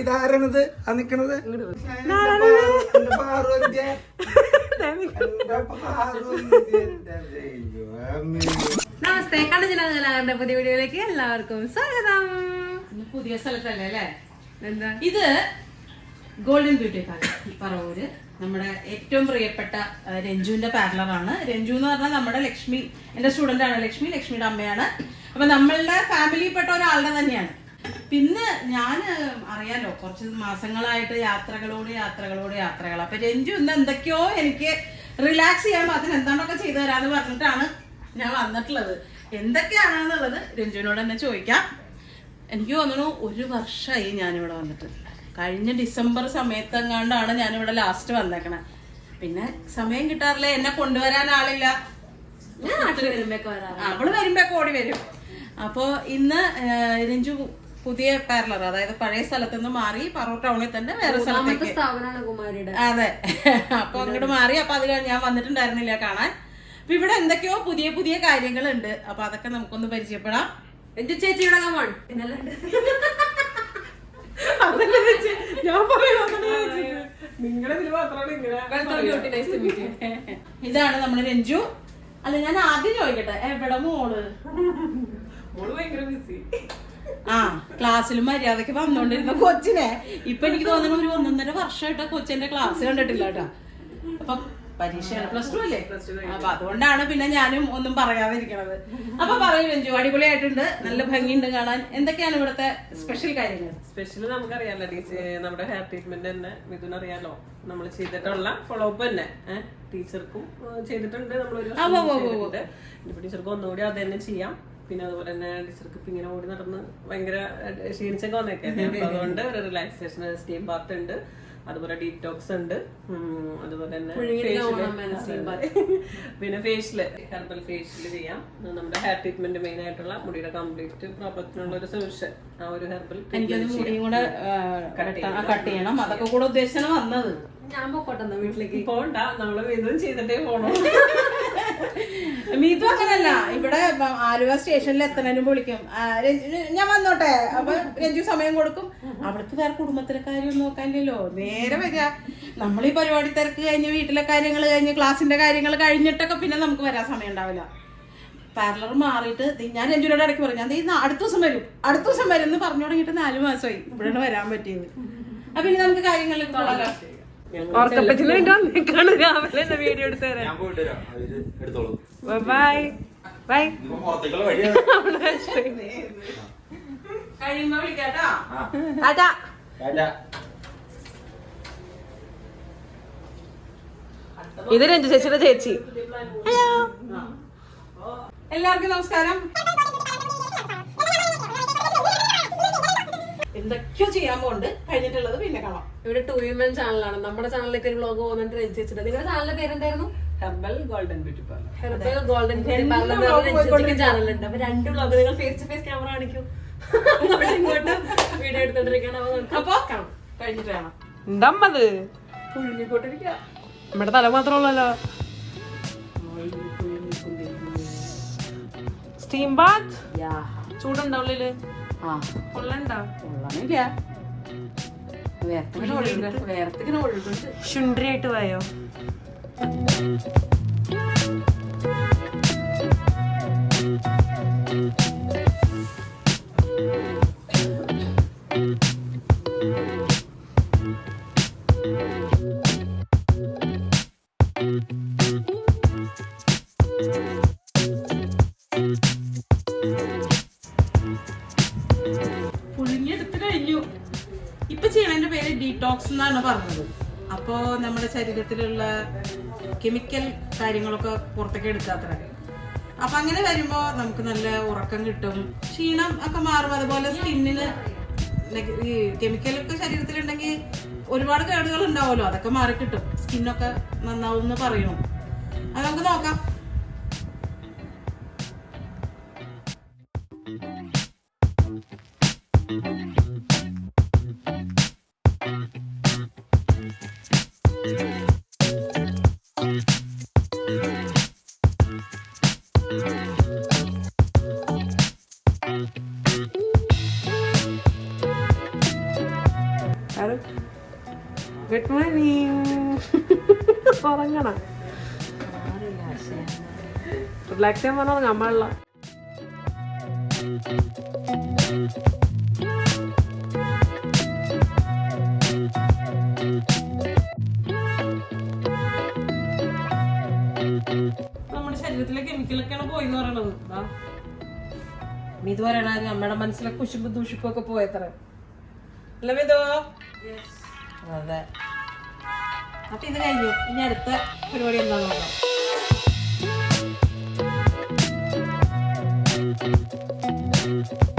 ഇതാരാണിത് ആ നിക്കണത്. നമസ്തേ. കണ്ണുജനാകലാറിന്റെ പുതിയ വീഡിയോയിലേക്ക് എല്ലാവർക്കും സ്വാഗതം. പുതിയ സ്ഥലത്തല്ലേ അല്ലേ? എന്താ? ഇത് ഗോൾഡൻ ബ്യൂട്ടി പാർലർ പറവൂര്. നമ്മുടെ ഏറ്റവും പ്രിയപ്പെട്ട രഞ്ജുവിന്റെ പാർലറാണ്. രഞ്ജു എന്ന് പറഞ്ഞാൽ നമ്മുടെ ലക്ഷ്മി എന്റെ സ്റ്റുഡന്റ് ആണ് ലക്ഷ്മി ലക്ഷ്മിയുടെ അമ്മയാണ്. അപ്പൊ നമ്മളുടെ ഫാമിലിയിൽപ്പെട്ട ഒരാളുടെ തന്നെയാണ്. പിന്നെ ഞാൻ അറിയാലോ കുറച്ച് മാസങ്ങളായിട്ട് യാത്രകളോട് യാത്രകളോട് യാത്രകൾ. അപ്പൊ രഞ്ജു ഇന്ന് എന്തൊക്കെയോ എനിക്ക് റിലാക്സ് ചെയ്യാൻ മാത്രം എന്താണൊക്കെ ചെയ്തു തരാന്ന് പറഞ്ഞിട്ടാണ് ഞാൻ വന്നിട്ടുള്ളത്. എന്തൊക്കെയാണെന്നുള്ളത് രഞ്ജുവിനോട് തന്നെ ചോദിക്കാം. എനിക്ക് തോന്നുന്നു ഒരു വർഷമായി ഞാനിവിടെ വന്നിട്ട്. കഴിഞ്ഞ ഡിസംബർ സമയത്തെങ്ങാണ്ടാണ് ഞാനിവിടെ ലാസ്റ്റ് വന്നേക്കണേ. പിന്നെ സമയം കിട്ടാറില്ല? എന്നെ കൊണ്ടുവരാൻ ആളില്ല. ഞാൻ നാട്ടിൽ വരുമ്പോഴൊക്കെ വരാറ് അവൾ വരുമ്പോ ഓടി വരും. അപ്പോൾ ഇന്ന് രഞ്ജു പുതിയ പാർലർ അതായത് പഴയ സ്ഥലത്ത് നിന്ന് മാറി പറവൂർ ടൗണിൽ തന്നെ വേറെ സ്ഥലത്തേക്ക്. സ്ഥാപനമാണ് കുമാരിയുടെ. അതെ. അപ്പൊ അങ്ങോട്ട് മാറി അപ്പൊ അത് കഴിഞ്ഞ് ഞാൻ വന്നിട്ടുണ്ടായിരുന്നില്ല കാണാൻ. അപ്പൊ ഇവിടെ എന്തൊക്കെയോ പുതിയ പുതിയ കാര്യങ്ങൾ ഉണ്ട് അപ്പൊ അതൊക്കെ നമുക്കൊന്ന് പരിചയപ്പെടാം. എന്റെ ചേച്ചിയുടെ കമോൺ. ചേച്ചി, ഞാൻ ഇതാണ് നമ്മുടെ രഞ്ജു. അല്ല ഞാൻ ആദ്യം ചോദിക്കട്ടെ എവിടെ മോൾ? ആ ക്ലാസ്സിൽ മര്യാദയ്ക്ക് വന്നോണ്ടിരുന്ന കൊച്ചിനെ. ഇപ്പൊ എനിക്ക് തോന്നുന്നു ഒരു ഒന്നൊന്നര വർഷമായിട്ട് കൊച്ചിന്റെ ക്ലാസ് കണ്ടിട്ടില്ല കേട്ടോ. അപ്പൊ പരീക്ഷയാണ് പ്ലസ് ടു അല്ലേ? അപ്പൊ അതുകൊണ്ടാണ് പിന്നെ ഞാനും ഒന്നും പറയാതിരിക്കണത്. അപ്പൊ പറയൂ രഞ്ജു അടിപൊളിയായിട്ടുണ്ട്. നല്ല ഭംഗിയുണ്ട് കാണാൻ. എന്തൊക്കെയാണ് ഇവിടുത്തെ സ്പെഷ്യൽ കാര്യങ്ങൾ? സ്പെഷ്യൽ നമുക്കറിയാലോ ടീച്ചർ നമ്മുടെ ഹെയർ ട്രീറ്റ്മെന്റ് തന്നെ മിഥുൻ അറിയാലോ. നമ്മൾ ചെയ്തിട്ടുള്ള ഫോളോ അപ്പ് തന്നെ ടീച്ചർക്കും ചെയ്തിട്ടുണ്ട്. നമ്മൾ ഒരു ടീച്ചർക്ക് ഒന്നുകൂടി അത് തന്നെ ചെയ്യാം. പിന്നെ അതുപോലെ തന്നെ ടീച്ചർക്ക് ഇപ്പൊ ഇങ്ങനെ ഓടി നടന്ന് ഭയങ്കര ക്ഷീണിച്ചൊക്കെ വന്നേക്കാം. അതുകൊണ്ട് ഒരു റിലാക്സേഷൻ സ്റ്റീം ബാത്ത് ഉണ്ട്. അതുപോലെ ഡീറ്റോക്സ് ഉണ്ട്. അതുപോലെ തന്നെ. പിന്നെ ഫേഷ്യൽ ഹെർബൽ ഫേഷ്യൽ ചെയ്യാം. നമ്മുടെ ഹെയർ ട്രീറ്റ്മെന്റ് മെയിൻ ആയിട്ടുള്ള മുടിയുടെ കംപ്ലീറ്റ് പ്രോപ്പർട്ടിനുള്ള ഒരു സൊല്യൂഷൻ ആ ഒരു ഹെർബൽ മുടിയും കൂടെ കട്ട് ചെയ്യണം. അതൊക്കെ കൂടെ ഉദ്ദേശിച്ചാണ് വന്നത്. ഞാൻ പോകട്ടെ വീട്ടിലേക്ക്. പോണ്ട. നമ്മൾ ഇതും ചെയ്തിട്ടേ പോണോ. മീതു അങ്ങനല്ല. ഇവിടെ ആലുവ സ്റ്റേഷനിൽ എത്തണേനും വിളിക്കും. ഞാൻ വന്നോട്ടെ. അപ്പൊ രഞ്ജു സമയം കൊടുക്കും. അവിടുത്തെ വേറെ കുടുംബത്തിലെ കാര്യം നോക്കാനില്ലല്ലോ. നേരെ വരിക. നമ്മൾ ഈ പരിപാടി തിരക്ക് കഴിഞ്ഞ് വീട്ടിലെ കാര്യങ്ങൾ കഴിഞ്ഞ് ക്ലാസ്സിന്റെ കാര്യങ്ങൾ കഴിഞ്ഞിട്ടൊക്കെ പിന്നെ നമുക്ക് വരാൻ സമയം ഉണ്ടാവില്ല. പാർലർ മാറിയിട്ട് ഞാൻ രഞ്ജുനോട് ഇടയ്ക്ക് പറഞ്ഞു ഞാൻ അടുത്ത ദിവസം വരും. അടുത്ത ദിവസം വരും എന്ന് പറഞ്ഞു തുടങ്ങിയിട്ട് നാല് മാസമായി. ഇവിടെ വരാൻ പറ്റിയത്. അപ്പൊ ഇനി നമുക്ക് കാര്യങ്ങളിലേക്ക് പോകാമല്ലോ ഓർക്കപ്പച്ചിന് വേണ്ടി വന്നേക്കാണ്. രാവിലെ എന്നെ വീഡിയോ എടുത്തു തരാൻ. Bye bye. കഴിയുമ്പോ വിളിക്കാട്ടോ. ആ. അതാ. ടാറ്റാ. ഇത് രഞ്ജു ചേച്ചിയുടെ ചേച്ചി. ഹലോ. എല്ലാവർക്കും നമസ്കാരം. എന്തൊക്കെയോ ചെയ്യാൻ പോകുന്നുണ്ട് കഴിഞ്ഞിട്ടുള്ളത് പിന്നെ കാണാം. ഇവിടെ ടു വിമൻ ചാനലാണ് നമ്മുടെ ചാനലിലേക്ക് ഒരു വ്ലോഗ് പോകുന്നുണ്ട് രഞ്ജു ചേച്ചിയുടെ നിങ്ങളുടെ ചാനലിന്റെ പേരെന്തായിരുന്നു? Herbal golden beauty parlour herbal golden beauty parlour ചാനലുണ്ട് അപ്പൊ രണ്ട് വ്ലോഗ് നിങ്ങൾ ഫേസ് ടു ഫേസ് ക്യാമറ കാണിക്കൂ ഇങ്ങോട്ടും വീഡിയോ എടുത്തോണ്ടിരിക്കണം അപ്പൊ കഴിഞ്ഞിട്ട് കാണാം. ഉണ്ടമ്മത് നമ്മുടെ തല മാത്രമല്ലോ സ്റ്റീം ബാത്ത് ചൂടുണ്ടോ കൊള്ളാനില്ല. വേർത്തിങ്ങനെ ഒഴുകുന്നുണ്ട് വേർത്തിങ്ങനെ ഒഴുകുന്നുണ്ട് ശുണ്ട്രിയായിട്ട് പോയോ? ഇപ്പൊ ചെയ്യണതിന്റെ പേര് ഡീടോക്സ് എന്നാണ് പറഞ്ഞത്. അപ്പോ നമ്മുടെ ശരീരത്തിലുള്ള കെമിക്കൽ കാര്യങ്ങളൊക്കെ പുറത്തേക്ക് എടുക്കാത്ര അപ്പൊ അങ്ങനെ വരുമ്പോ നമുക്ക് നല്ല ഉറക്കം കിട്ടും. ക്ഷീണം ഒക്കെ മാറും. അതുപോലെ സ്കിന്നിന് ഈ കെമിക്കലൊക്കെ ശരീരത്തിലുണ്ടെങ്കിൽ ഒരുപാട് കേടുകൾ ഉണ്ടാവുമല്ലോ. അതൊക്കെ മാറി കിട്ടും. സ്കിന്നൊക്കെ നന്നാവും എന്ന് പറയുന്നു അത് നമുക്ക് നോക്കാം. thank you ഉറങ്ങണം റിലാക്സ് ചെയ്യാൻ പറഞ്ഞാൽ നമ്മളുള്ള നമ്മുടെ ശരീരത്തിലെ കെമിക്കലൊക്കെയാണ് പോയിന്ന് പറയണത്. ദാ. നീ ഇത് പറയണ നമ്മുടെ മനസ്സിലെ കുശുമ്പ് ദൂഷിപ്പൊക്കെ പോയത്ര. അല്ല മിതോ? അതെ. അപ്പൊ ഇത് കഴിഞ്ഞു. ഇനി അടുത്ത പരിപാടി എന്താ നോക്കാം. രാവിലെ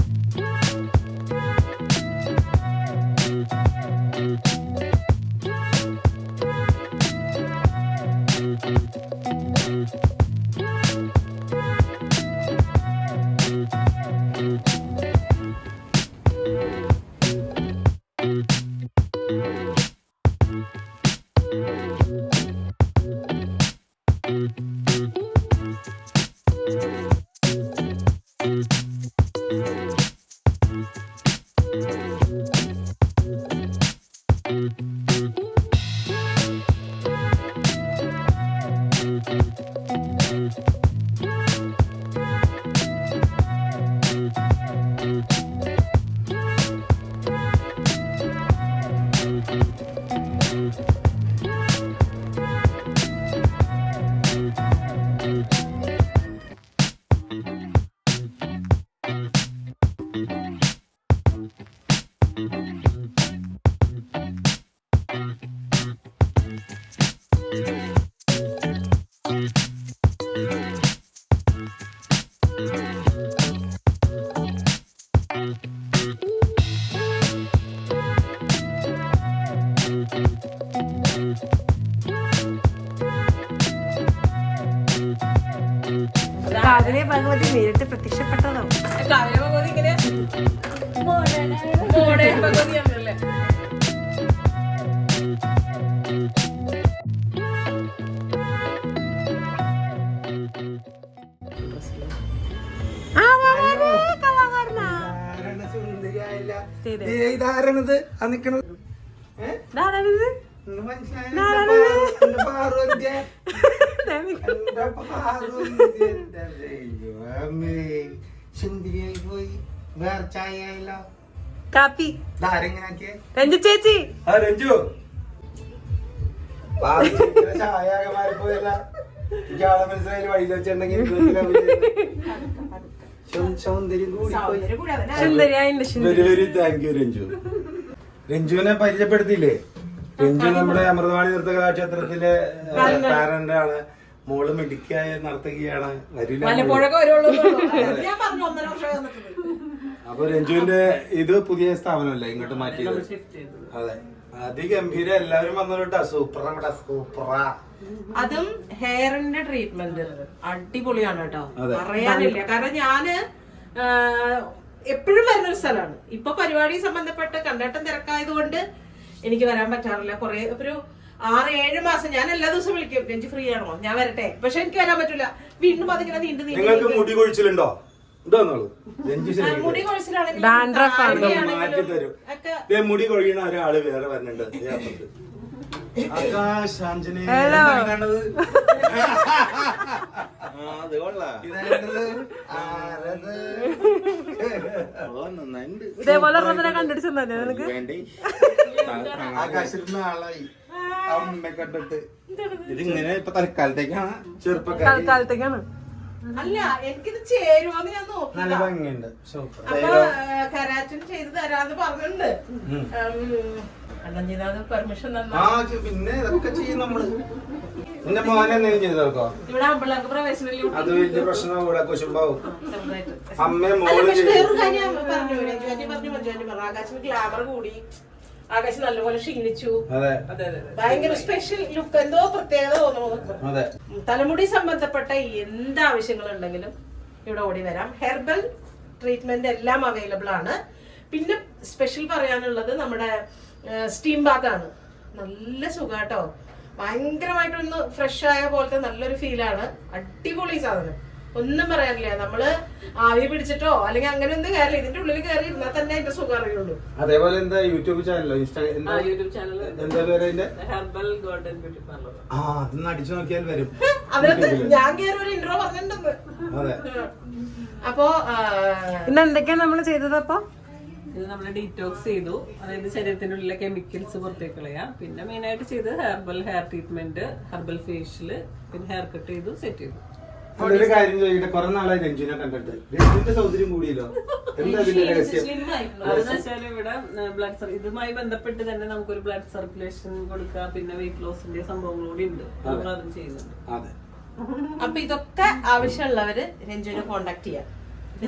ഇതാരാണിത്? ആ നിക്കണത്? സുന്ദരിയായി പോയി. വേറെ ചായ ആയില്ല കാപ്പി രഞ്ജു ചേച്ചി. ആ രഞ്ജു. ചായ മാറിപ്പോയല്ല. എനിക്ക് ആളെ മനസ്സിലായി വഴിയിൽ വെച്ചിട്ടുണ്ടെങ്കിൽ സൗന്ദര്യം very very thank you Ranju. രഞ്ജുവിനെ പരിചയപ്പെടുത്തിയില്ലേ? രഞ്ജു നമ്മുടെ അമൃതവാണി നൃത്ത കലാക്ഷേത്രത്തിലെ പാരന്റ് ആണ്. മോൾ മിടുക്കിയായ നർത്തകിയാണ് വരില്ല വല്ലപ്പോഴൊക്കെ വരുള്ളൂ ഞാൻ പറഞ്ഞു ഒന്നര വർഷം വന്നിട്ടുണ്ട്. അപ്പൊ രഞ്ജുവിന്റെ ഇത് പുതിയ സ്ഥാപനമല്ലേ? ഇങ്ങോട്ട് മാറ്റിയത്. അതെ. അതിഗംഭീര എല്ലാവരും വന്നോട്ടാ ഇവിടെ സൂപ്പറാ. അതും ഹെയറിന്റെ ട്രീറ്റ്മെന്റ് അടിപൊളിയാണ് കേട്ടോ. പറയാനില്ല. കാരണം ഞാൻ എപ്പോഴും വരുന്ന ഒരു സ്ഥലമാണ്. ഇപ്പൊ പരിപാടി സംബന്ധപ്പെട്ട് കണ്ടേട്ടം തിരക്കായതുകൊണ്ട് എനിക്ക് വരാൻ പറ്റാറില്ല. കുറെ ഒരു ആറ് ഏഴ് മാസം ഞാൻ എല്ലാ ദിവസവും വിളിക്കും. എനിക്ക് ഫ്രീ ആണോ? ഞാൻ വരട്ടെ. പക്ഷെ എനിക്ക് വരാൻ പറ്റില്ല വീണ്ടും അതിങ്ങനെ നീണ്ടു നീണ്ടു മുടി കൊഴിച്ചിലുണ്ടോ? മുടി ശരി കൊഴിച്ചിലാണെങ്കിലും മാറ്റി തരും ദേ മുടി കൊഴിയണ ഒരാൾ വേറെ വരണുണ്ട്. ദേ അപ്പുറത്ത്. ആകാശ് ആഞ്ജനേയ. എന്താണ് കാണുന്നത്? ഇതാരത്? ആരത്? ഇതേപോലെ കണ്ടുപിടിച്ചു തന്നെ നിനക്ക്? ആകാശിൽ നിന്ന് ആളായി. അമ്മ കണ്ടിട്ട്. ഇതിങ്ങനെ ഇപ്പൊ തൽക്കാലത്തേക്കാണ്. ചെറുപ്പക്കാരി. തൽക്കാലത്തേക്കാണ്. അല്ല എനിക്കിത് ചേരുവോന്ന് ഞാൻ നോക്കി നല്ല ഭംഗിയുണ്ട്. സൂപ്പർ. അപ്പൊ കരാറ്റിന് ചെയ്ത് തരാന്ന് പറഞ്ഞിട്ടുണ്ട്. അണ്ണഞ്ചിനാഥ് പെർമിഷൻ ആ പിന്നെ ഇതൊക്കെ ചെയ്യും നമ്മൾ. നിന്റെ മോനെ എന്തെങ്കിലും ചെയ്ത് തീർക്കോ ഇവിടെ ആമ്പിള്ളേർക്ക് പ്രവേശനം അത് വലിയ പ്രശ്നം കുശുമ്പാവും. ചെറുതായിട്ട്. അമ്മയും മോൾ പറഞ്ഞു പറഞ്ഞു പറഞ്ഞു പറഞ്ഞു ആകാശിന് ഗ്ലാമർ കൂടി. ആകാശ് നല്ലപോലെ ക്ഷീണിച്ചു. അതെ. ഭയങ്കര സ്പെഷ്യൽ ലുക്ക് എന്തോ പ്രത്യേകത തോന്നുന്നു തലമുടി സംബന്ധപ്പെട്ട എന്ത് ആവശ്യങ്ങളുണ്ടെങ്കിലും ഇവിടെ ഓടി വരാം. ഹെർബൽ ട്രീറ്റ്മെന്റ് എല്ലാം അവൈലബിൾ ആണ്. പിന്നെ സ്പെഷ്യൽ പറയാനുള്ളത് നമ്മുടെ സ്റ്റീം ബാത്ത് ആണ് നല്ല സുഖാട്ടോ. ഭയങ്കരമായിട്ടൊന്ന് ഫ്രഷ് ആയ പോലത്തെ നല്ലൊരു ഫീലാണ് അടിപൊളി സാധനം. ഒന്നും പറയാനില്ല. നമ്മൾ ആവി പിടിച്ചിട്ടോ അല്ലെങ്കിൽ അങ്ങനെ ഒന്നും കയറില്ല ഇതിന്റെ ഉള്ളിൽ കയറി ഇരുന്നാൽ തന്നെ അതിന്റെ സുഖം അറിയുള്ളൂ. അതേപോലെ എന്താ യൂട്യൂബ് ചാനലോ? യൂട്യൂബ് ചാനൽ എന്താ പേര് അതിന്റെ? Herbal golden beauty parlour. ആ അതൊന്ന് അടിച്ചു നോക്കിയാൽ വരും. അതിനകത്ത് ഞാൻ കയറി ഒരു ഇൻട്രോ പറഞ്ഞിട്ടുണ്ടെന്ന്. അതെ. അപ്പോ പിന്നെ എന്തൊക്കെയാ നമ്മൾ ചെയ്തത് അപ്പൊ? ഇത് നമ്മൾ ഡീറ്റോക്സ് ചെയ്തു. അതായത് ശരീരത്തിന്റെ ഉള്ളിലെ കെമിക്കൽസ് പുറത്തേക്ക് കളയാ. പിന്നെ മെയിൻ ആയിട്ട് ചെയ്ത് herbal hair treatment herbal facial പിന്നെ ഹെയർ കട്ട് ചെയ്തു സെറ്റ് ചെയ്തു. ഒരു കാര്യം ചോദിക്കട്ടെ? കുറെ നാളായി രഞ്ജുവിനെ കണ്ടിട്ട്. രഞ്ജുവിന്റെ സൗന്ദര്യം കൂടിയല്ലോ? എന്താ അതിന്റെ രഹസ്യം? അതെന്ന് വെച്ചാൽ ഇവിടെ ബ്ലഡ് ഇതുമായി ബന്ധപ്പെട്ട് തന്നെ നമുക്കൊരു ബ്ലഡ് സർക്കുലേഷൻ കൊടുക്കുക പിന്നെ വെയിറ്റ് ലോസിന്റെ സംഭവങ്ങൾ കൂടി ഉണ്ട്. നമ്മൾ അതും ചെയ്യുന്നുണ്ട്. അതെ. അപ്പൊ ഇതൊക്കെ ആവശ്യമുള്ളവര് രഞ്ജുവിനെ കോണ്ടാക്ട് ചെയ്യാം.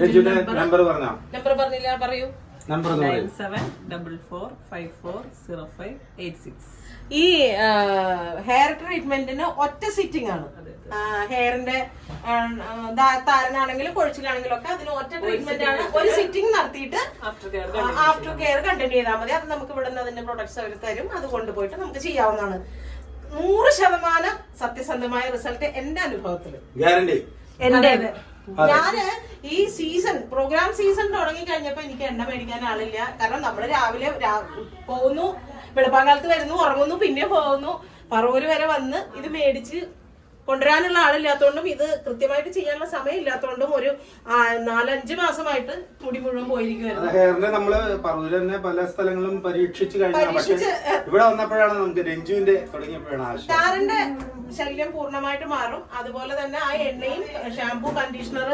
രഞ്ജുവിന്റെ നമ്പർ പറഞ്ഞോ? നമ്പർ പറഞ്ഞില്ല പറയൂ. നമ്പർ ഒന്ന് nine seven double four five four zero five eight six. ഈ ഹെയർ ട്രീറ്റ്മെന്റിന് ഒറ്റ സിറ്റിംഗ് ആണ്. ഹെയറിന്റെ താരനാണെങ്കിലും കൊഴിച്ചിലാണെങ്കിലും ഒക്കെ അതിന് ഒറ്റ ട്രീറ്റ്മെന്റ് ആണ്. ഒരു സിറ്റിംഗ് നടത്തിയിട്ട് after care after care continue ചെയ്താൽ മതി. അത് നമുക്ക് ഇവിടെ നിന്ന് അതിന്റെ പ്രൊഡക്ട്സ് അവർ തരും. അത് കൊണ്ടുപോയിട്ട് നമുക്ക് ചെയ്യാവുന്നതാണ്. നൂറ് ശതമാനം സത്യസന്ധമായ റിസൾട്ട് എന്റെ അനുഭവത്തിൽ ഞാൻ ഈ സീസൺ പ്രോഗ്രാം സീസൺ തുടങ്ങി കഴിഞ്ഞപ്പോ എനിക്ക് എണ്ണ മേടിക്കാൻ ആളില്ല. കാരണം നമ്മൾ രാവിലെ പോകുന്നു വെളുപ്പാങ്കാലത്ത് വരുന്നു ഉറങ്ങുന്നു പിന്നെ പോകുന്നു. പറവൂര് വരെ വന്ന് ഇത് മേടിച്ച് കൊണ്ടുവരാനുള്ള ആളില്ലാത്തോണ്ടും ഇത് കൃത്യമായിട്ട് ചെയ്യാനുള്ള സമയം ഇല്ലാത്തോണ്ടും ഒരു നാലഞ്ച് മാസമായിട്ട് മുടി മുഴുവൻ പോയിരിക്കുകയായിരുന്നു ഹെയറിനെ നമ്മൾ പറവൂര് തന്നെ പല സ്ഥലങ്ങളും പരീക്ഷിച്ചു കഴിഞ്ഞാണ് പക്ഷെ ഇവിടെ വന്നപ്പോഴാണ് നമുക്ക് രഞ്ജുവിന്റെ തുടങ്ങിയപ്പോഴാണ് താരന്റെ ശല്യം പൂർണമായിട്ട് മാറും. അതുപോലെ തന്നെ ആ എണ്ണയും ഷാംപൂ കണ്ടീഷണർ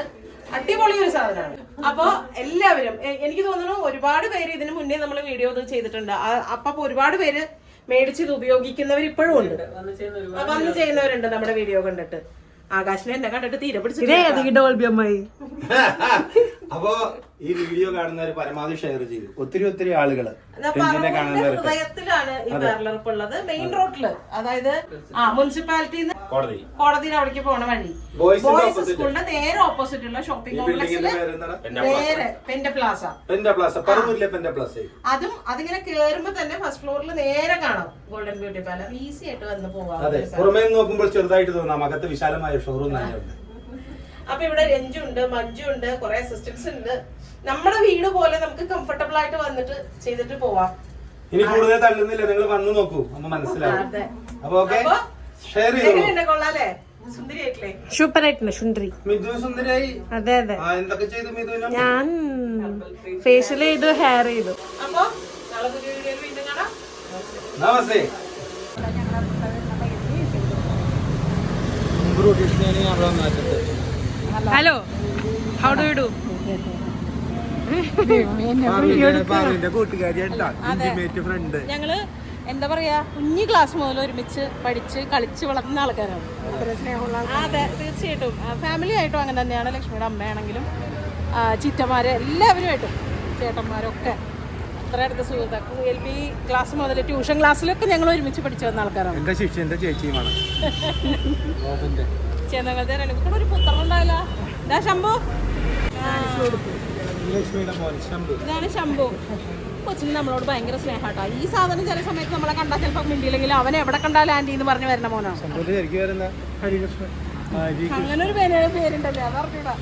അടിപൊളി ഒരു സാധനമാണ്. അപ്പൊ എല്ലാവരും എനിക്ക് തോന്നുന്നു ഒരുപാട് പേര് ഇതിനു മുന്നേ നമ്മൾ വീഡിയോ ഇത് ചെയ്തിട്ടുണ്ട്. അപ്പൊ ഒരുപാട് പേര് മേടിച്ച് ഇത് ഉപയോഗിക്കുന്നവർ ഇപ്പോഴും ഉണ്ട്. വന്ന് ചെയ്യുന്നവരുണ്ട് നമ്മുടെ വീഡിയോ കണ്ടിട്ട്. ആകാശിനെ എന്നെ കണ്ടിട്ട് തീരെ പിടിച്ചു ഏതൊക്കെ ഡോൾബി അമ്മായി? അപ്പോ ഈ വീഡിയോ കാണുന്നവർ പരമാവധി ഷെയർ ചെയ്തു ഒത്തിരി ഒത്തിരി ആളുകൾ ഹൃദയത്തിലാണ് ഈ പാർലർ ഉള്ളത്. മെയിൻ റോഡിൽ അതായത് ആ മുനിസിപ്പാലിറ്റിന്ന് കോടതി. കോടതിയിൽ അവിടേക്ക് പോണ വഴി. ബോയ്സ് സ്കൂളിന്റെ നേരെ ഓപ്പോസിറ്റ് ഉള്ള ഷോപ്പിംഗ് കോംപ്ലക്സിൽ നേരെ പെന്റെ പ്ലാസ പെന്റെ പ്ലാസ പറവൂരിലെ പെന്റെ പ്ലാസ അതും അതിങ്ങനെ കേറുമ്പോ തന്നെ ഫസ്റ്റ് ഫ്ലോറിൽ നേരെ കാണാം ഗോൾഡൻ ബ്യൂട്ടി പാർലർ ഈസി ആയിട്ട് വന്ന് പോവാം അതെ. പുറമേ നോക്കുമ്പോൾ ചെറുതായിട്ട് തോന്നാം. അകത്ത് വിശാലമായ ഷോറൂം തന്നെയുണ്ട് അപ്പൊ ഇവിടെ രഞ്ജു ഉണ്ട് മഞ്ജു ഉണ്ട് കുറെ അസിസ്റ്റൻസ് ഉണ്ട്. നമ്മുടെ വീട് പോലെ നമുക്ക് കംഫർട്ടബിൾ ആയിട്ട് വന്നിട്ട് ചെയ്തിട്ട് പോവാം. ഇനി കൂടുതൽ തള്ളുന്നില്ല. നിങ്ങൾ വന്നു നോക്കൂ. അപ്പൊ മനസ്സിലാവും. അതെ. അപ്പൊ ഓക്കെ അപ്പൊ ഷെയർ സൂപ്പർ ആയിട്ടുണ്ട് സുന്ദരി മിഥു അതെ അതെ. ആ എന്തൊക്കെ ചെയ്തു മിഥുനും? ഞാൻ ഫേഷ്യൽ ചെയ്തു ഹെയർ ചെയ്തു. അപ്പൊ നമസ്തേ. Hello how do you do കൂട്ടുകാരി ഫ്രണ്ട് ഞങ്ങൾ എന്താ പറയാ കുഞ്ഞു ക്ലാസ് മുതൽ ഒരുമിച്ച് പഠിച്ച് കളിച്ച് വളർന്ന ആൾക്കാരാണ്. അതെ തീർച്ചയായിട്ടും. ഫാമിലി ആയിട്ടും അങ്ങനെ തന്നെയാണ് ലക്ഷ്മിയുടെ അമ്മയാണെങ്കിലും ചിറ്റമാരെ എല്ലാവരുമായിട്ടും ചേട്ടന്മാരൊക്കെ. അത്ര അടുത്ത സുഹൃത്തു എൽ പി ക്ലാസ് മുതൽ ട്യൂഷൻ ക്ലാസ്സിലൊക്കെ ഞങ്ങൾ ഒരുമിച്ച് പഠിച്ചു വന്ന ആൾക്കാരാണ്. എന്റെ ശിക്ഷ എന്റെ ചേച്ചിയുമാണ് ചേന്നങ്ങളുടെ ഒരു പുത്രം ഉണ്ടായില്ല ഇതാ ശംഭു. ലക്ഷ്മിയുടെ മോൻ ശംഭു. ഇതാണ് ശംഭു. കൊച്ചിന് നമ്മളോട് ഭയങ്കര സ്നേഹാട്ടാ. ഈ സാധനം ചില സമയത്ത് നമ്മളെ കണ്ടാൽ ചിലപ്പോൾ മിണ്ടിയില്ലെങ്കിൽ അവൻ എവിടെ കണ്ടാലും ആന്റി എന്ന് പറഞ്ഞു വരുന്ന മോനാണ് ഹരികൃഷ്ണൻ ഹരി അങ്ങനെ ഒരു പേര് പേരുണ്ടല്ലേ? അതറിഞ്ഞൂടാ.